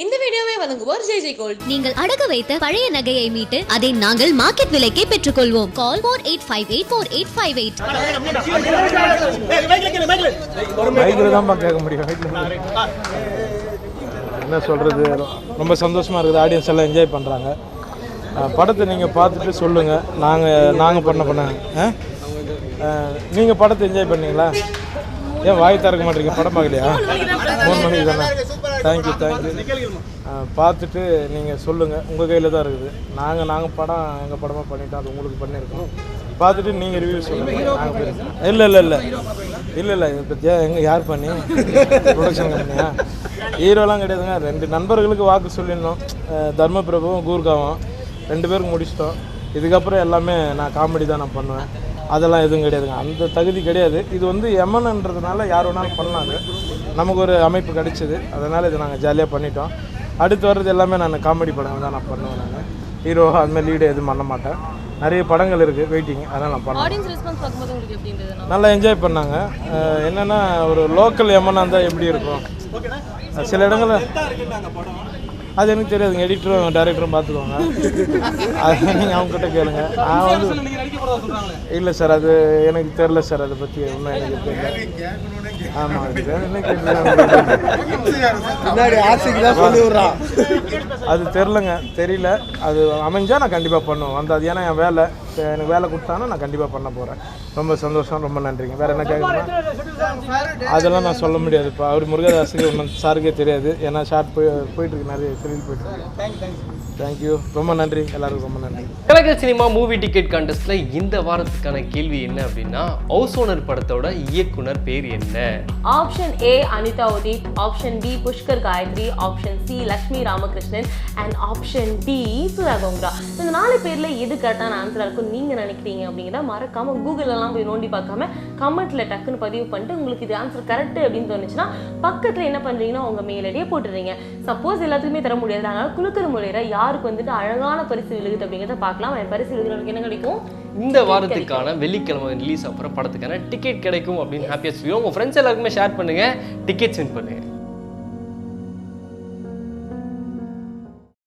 இந்த வீடியோவை வழங்குவோர் ஜெய் ஜெய் கோல்ட். நீங்கள் அடகு வைத்த பழைய நகையை மீட்டு அதை நாங்கள் மார்க்கெட் விலைக்கே பெற்றுக்கொள்வோம். Call four eight five eight four eight five eight மைக்கில் தான்ப்பா கேட்க முடியும். என்ன சொல்கிறது ரொம்ப சந்தோஷமாக இருக்குது. ஆடியன்ஸ் எல்லாம் என்ஜாய் பண்ணுறாங்க படத்தை நீங்கள் பார்த்துட்டு சொல்லுங்கள் நாங்கள் நாங்கள் பண்ண பண்ண நீங்கள் படத்தை என்ஜாய் பண்ணீங்களா? ஏன் வாய் திறக்க மாட்டீங்க? படம் பார்க்கலையா? மூணு மணிக்கு தானே தேங்க்யூ தேங்க்யூ பார்த்துட்டு நீங்கள் சொல்லுங்கள் உங்கள் கையில் தான் இருக்குது. நாங்கள் நாங்கள் படம் எங்கள் படமாக பண்ணிட்டோம். அது உங்களுக்கு பண்ணியிருக்கோம். பார்த்துட்டு நீங்கள் ரிவ்யூ சொல்லுங்கள் நாங்கள் போயிருக்கோம் இல்லை இல்லை இல்லை. இல்லை இல்லை. இதை பற்றியா எங்கே யார் பண்ணி? ப்ரொடக்ஷன் கம்பெனியா ஹீரோலாம் கிடையாதுங்க. ரெண்டு நண்பர்களுக்கு வாக்கு சொல்லியிருந்தோம் அஹ் தர்மபிரபுவும் கூர்காவும். ரெண்டு பேருக்கு முடிச்சிட்டோம். இதுக்கப்புறம் எல்லாமே நான் காமெடி தான் நான் பண்ணுவேன். அதெல்லாம் எதுவும் கிடையாதுங்க. அந்த தகுதி கிடையாது. இது வந்து எமன்ன்றதுனால யார் வேணாலும் பண்ணலாம் அது. நமக்கு ஒரு அமைப்பு கிடைச்சிது. அதனால் இதை நாங்கள் ஜாலியாக பண்ணிட்டோம். அடுத்து வர்றது எல்லாமே நான் காமெடி படங்கள் தான் நான் பண்ணுவேன் நான். ஹீரோ அதுமாதிரி லீடு எதுவும் பண்ண மாட்டேன். நிறைய படங்கள் இருக்குது வெயிட்டிங் அதெல்லாம் நான் பண்ணுவேன் ஆடியன்ஸ் ரெஸ்பான்ஸ் பார்க்கும்போது உங்களுக்கு எப்படி இருந்தது? நல்லா என்ஜாய் பண்ணாங்க. என்னன்னா ஒரு லோக்கல் எமனா இருந்தால் எப்படி இருக்கும்? சில இடங்கள்ல அது எனக்கு தெரியாதுங்க. எடிட்டரும் டைரக்டரும் பார்த்துக்கோங்க. அது நீங்கள் அவங்ககிட்ட கேளுங்க. நான் வந்து இல்லை சார் அது எனக்கு தெரில சார். அதை பற்றி ஒன்றும் எனக்கு தெரியல. ஆமாம் அது தெரிலங்க தெரியல. அது அமைஞ்சா நான் கண்டிப்பாக பண்ணுவேன். வந்து அது ஏன்னா என் வேலை. எனக்கு வேலை கொடுத்தானா நான் கண்டிப்பாக பண்ண போகிறேன் ரொம்ப சந்தோஷம் ரொம்ப நன்றிங்க. வேறு என்ன கேட்கணுமா அதெல்லாம் நான் சொல்ல முடியாது இப்போ அவர் முருகதாஸுக்கு ஒன்றும் சாருக்கே தெரியாது. ஏன்னா ஷார்ட் போய் போயிட்டுருக்கு நிறைய தொழில் போயிட்டுருக்கு. தேங்க்யூ ரொம்ப நன்றி. எல்லாருக்கும் ரொம்ப நன்றி. கலக்கல் சினிமா மூவி டிக்கெட் கான்டெஸ்ட்ல இந்த வாரத்துக்கான கேள்வி என்ன அப்படின்னா ஹவுஸ் ஓனர் படத்தோட இயக்குனர் பேர் என்ன? Option A Anitha Udith option B Pushkar Gayathri option C Lakshmi Ramakrishnan and option D Sudha Kongara இந்த நாலு பேர்ல எது கரெக்டான ஆன்சரா இருக்கும் நீங்க நினைக்கிறீங்க அப்படிங்கிறத மறக்காம கூகுள் எல்லாம் போய் நோண்டி பார்க்காம கமெண்ட்ல டக்குன்னு பதிவு பண்ணிட்டு உங்களுக்கு இது ஆன்சர் கரெக்ட் அப்படின்னு தோணுச்சுன்னா பக்கத்துல என்ன பண்றீங்கன்னா உங்க மெயில் ஐடியை போட்டுறீங்க சப்போஸ் எல்லாத்துக்குமே தர முடியாது. அதனால குலுக்கிற முறையில யாருக்கு வந்துட்டு அழகான பரிசு விழுகுது அப்படிங்கிறத பார்க்கலாம். அந்த பரிசு விழுகிறவங்களுக்கு என்ன கிடைக்கும்? இந்த வாரத்துக்கான வெள்ளிக்கிழமை ரிலீஸ் ஆகிற படத்துக்கான டிக்கெட் கிடைக்கும் அப்படின்னு ஹாப்பியாக சொல்லுவோம் உங்கள் ஃப்ரெண்ட்ஸ் எல்லாருக்குமே ஷேர் பண்ணுங்க. டிக்கெட்ஸ் வின் பண்ணுங்க.